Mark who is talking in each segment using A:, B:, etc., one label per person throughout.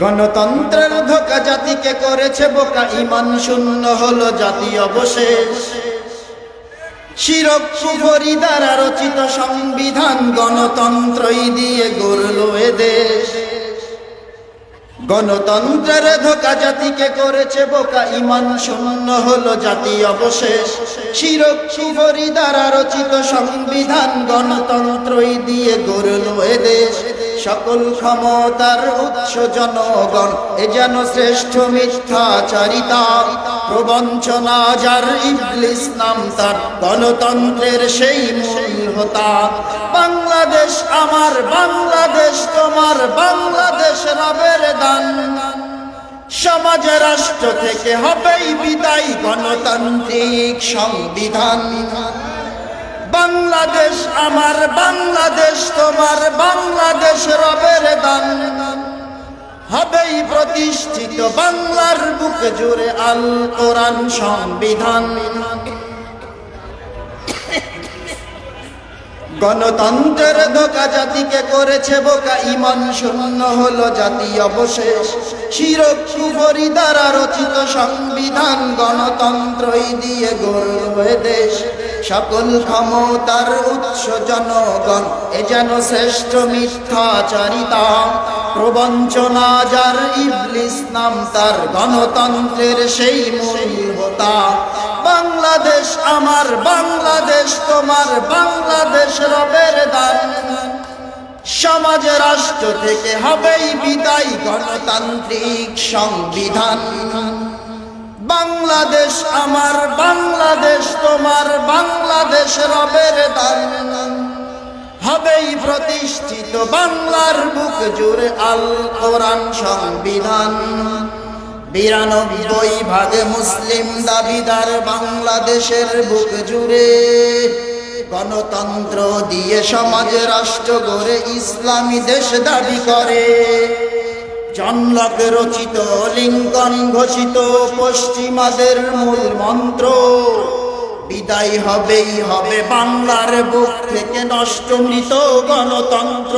A: গণতন্ত্রের ধোকা জাতিকে করেছে বোকা, ইমান শূন্য হলো জাতি অবশেষ। শিরক সুফরি দ্বারা রচিত সংবিধান গণতন্ত্রই দিয়ে গড়ল এ গণতন্ত্রের ধোকা জাতিকে করেছে বোকা, ইমান শূন্য হলো জাতি অবশেষ। শিরক সুফরি দ্বারা রচিত সংবিধান গণতন্ত্রই দিয়ে গড়ল এ দেশ। সকল ক্ষমতার উৎস জনগণ, এ যেন শ্রেষ্ঠ মিথ্যাচারিতা। প্রবঞ্চনা যার ইবলিস নাম তার, গণতন্ত্রের সেই মূল হতা। বাংলাদেশ আমার, বাংলাদেশ তোমার, বাংলাদেশ রবের দান। সমাজ রাষ্ট্র থেকে হবেই বিদায় গণতান্ত্রিক সংবিধান। বাংলাদেশ, আমার বাংলাদেশ, তোমার বাংলাদেশ রবের দান। হবেই প্রতিষ্ঠিত বাংলার বুক জুড়ে আল কোরআন সংবিধান। গণতন্ত্রের ধোকা জাতিকে করেছে বোকা, ইমান শূন্য হলো জাতি অবশেষ। শিরক দ্বারা রচিত সংবিধান গণতন্ত্রই দিয়ে গড়বে দেশ। সকল ক্ষমতার উৎস জনগণ, এ যেন শ্রেষ্ঠ মিথ্যাচারিতা। প্রবঞ্চনা যার ইবলিস নাম, তার গণতন্ত্রের সেই মূল বাংলাদেশ আমার, বাংলাদেশ তোমার, বাংলাদেশ রবের দান। সমাজ রাষ্ট্র থেকে হবেই বিদায় গণতান্ত্রিক সংবিধান। বাংলাদেশ আমার, বাংলাদেশ তোমার, বাংলাদেশ রবের দান। হবেই প্রতিষ্ঠিত বাংলার বুক জুড়ে আল কোরআন সংবিধান। বিরানব্বই ভাগে মুসলিম দাবিদার বাংলাদেশের বুক জুড়ে গণতন্ত্র দিয়ে সমাজ, রাষ্ট্র গড়ে ইসলামী দেশ দাবি করে। জনলক রচিত লিঙ্কন ঘোষিত পশ্চিমাদের মূল মন্ত্র, বিদায় হবেই হবে বাংলার বুক থেকে নষ্ট মৃত গণতন্ত্র।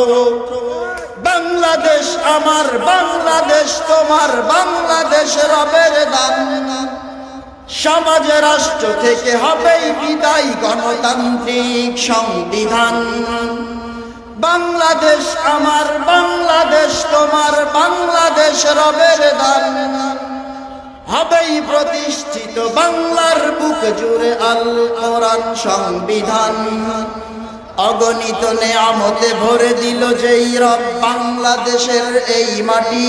A: বাংলাদেশ আমার, বাংলাদেশ তোমার, বাংলাদেশ রবের দান। সমাজ রাষ্ট্র থেকে হবেই বিদায় গণতান্ত্রিক সংবিধান। বাংলাদেশ আমার, বাংলাদেশ বাংলাদেশ রবের দান। হবেই প্রতিষ্ঠিত বাংলার বুক জুড়ে আল কোরআন সংবিধান। অগণিত নেয়ামতে ভরে দিল যেই রব বাংলাদেশের এই মাটি।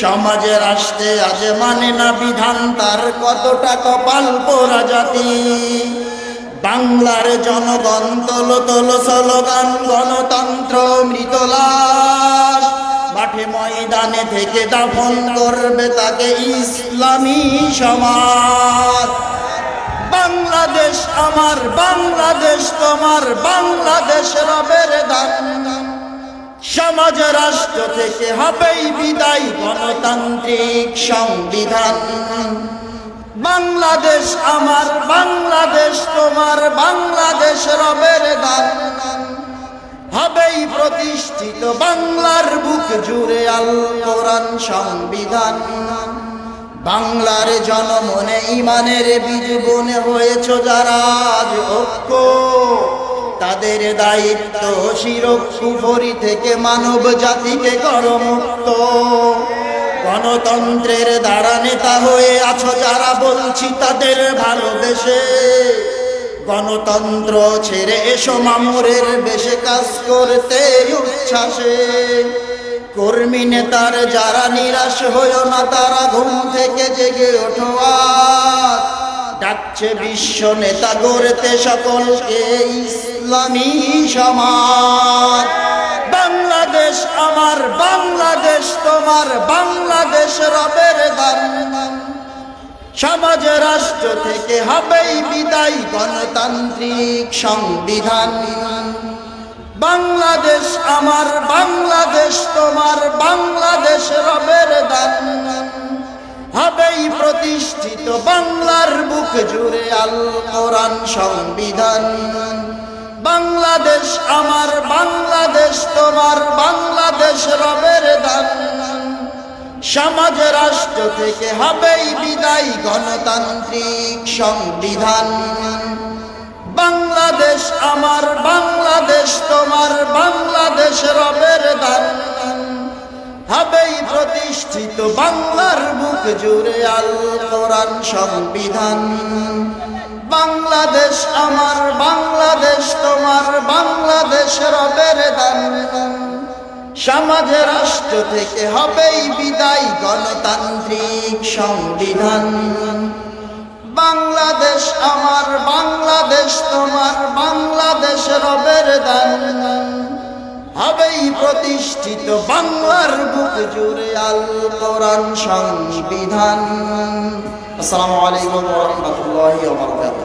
A: সমাজে রাষ্ট্রে আজ মানে না বিধান, তার কতটা কপাল পোড়া জাতি। বাংলার জনগণ তল তল স্লোগান, গণতন্ত্র মৃতলাশ মাঠে ময়দানে থেকে দাফন করবে তাকে ইসলামী সমাজ। বাংলাদেশ আমার, বাংলাদেশ তোমার, বাংলাদেশ রবের দান। সমাজ রাষ্ট্র থেকে হবেই বিদায় গণতান্ত্রিক সংবিধান। বাংলাদেশ আমার, বাংলাদেশ তোমার, বাংলাদেশ রবের হবেই প্রতিষ্ঠিত বাংলার বুক জুড়ে আল কোরআন সংবিধান। বাংলার জনমনে ইমানের বীজ বনে হয়েছ যারা আজ তাদের দায়িত্ব শিরক কুফরি থেকে মানব জাতিকে করমুক্ত গণতন্ত্রের দ্বারা নেতা হয়ে আছো যারা বলছি তাদের ভালোবেসে। গণতন্ত্র ছেড়ে এসো মামুরের বেশে কাজ করতে উচ্ছ্বাসে। কর্মী নেতার যারা নিরাশ হয়েও না, তারা ঘুম থেকে জেগে ওঠো। ডাকছে বিশ্ব নেতা গড়তে সকলকে ইসলামী সমাজ। বাংলাদেশ আমার, বাংলাদেশ তোমার, বাংলাদেশ রবের দান। সমাজ রাষ্ট্র থেকে হবেই বিদায় গণতান্ত্রিক সংবিধান। বাংলাদেশ আমার, বাংলাদেশ তোমার, বাংলাদেশ রবের দান। হবেই প্রতিষ্ঠিত বাংলার বুক জুড়ে আল কোরআন সংবিধান। বাংলাদেশ আমার, বাংলাদেশ তোমার, বাংলাদেশ রবের দান। সমাজ রাষ্ট্র থেকে হবেই বিদায় গণতান্ত্রিক সংবিধান। বাংলাদেশ আমার, বাংলাদেশ তোমার, বাংলাদেশ রবের দান। হবেই প্রতিষ্ঠিত বাংলার বুক জুড়ে আল কোরআন সংবিধান। বাংলাদেশ আমার, বাংলাদেশ তোমার, বাংলাদেশ রবের দান। সমাজ রাষ্ট্র থেকে হবেই বিদায় গণতান্ত্রিক সংবিধান। বাংলাদেশ আমার, বাংলাদেশ তোমার, বাংলাদেশ রবের দান। হবেই প্রতিষ্ঠিত বাংলার বুক জুড়ে আল কোরআন সংবিধান। আসসালামু আলাইকুম ওয়া রাহমাতুল্লাহি ওয়া বারাকাতুহু।